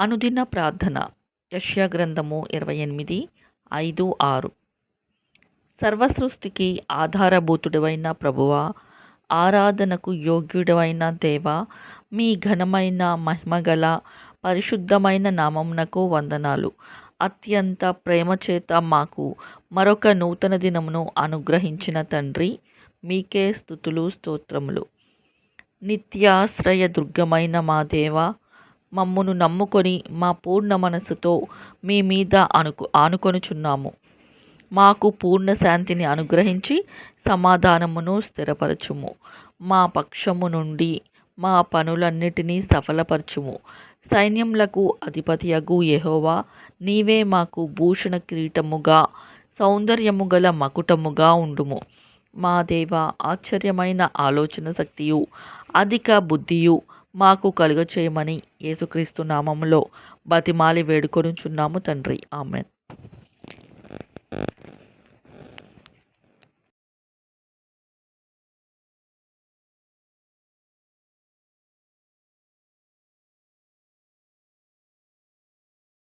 అనుదిన ప్రార్థన. యష్యా గ్రంథము ఇరవై ఎనిమిది ఐదు ఆరు. సర్వసృష్టికి ఆధారభూతుడవైన ప్రభువ ఆరాధనకు యోగ్యుడవైన దేవ మీ ఘనమైన మహిమగల పరిశుద్ధమైన నామమునకు వందనాలు. అత్యంత ప్రేమచేత మాకు మరొక నూతన దినమును అనుగ్రహించిన తండ్రి మీకే స్థుతులు స్తోత్రములు. నిత్యాశ్రయ దుర్గమైన మా దేవ మమ్మును నమ్ముకొని మా పూర్ణ మనసుతో మీ మీద అనుకు ఆనుకొనుచున్నాము. మాకు పూర్ణ శాంతిని అనుగ్రహించి సమాధానమును స్థిరపరచుము. మా పక్షము నుండి మా పనులన్నిటినీ సఫలపరచుము. సైన్యములకు అధిపతియగు యహోవా నీవే మాకు భూషణ కిరీటముగా సౌందర్యము గల మకుటముగా ఉండుము. మా దేవ ఆశ్చర్యమైన ఆలోచన శక్తియు అధిక బుద్ధియు మాకు కలుగ చేయమని యేసుక్రీస్తు నామములో బతిమాలి వేడుకొనుచున్నాము తండ్రి. ఆమెన్.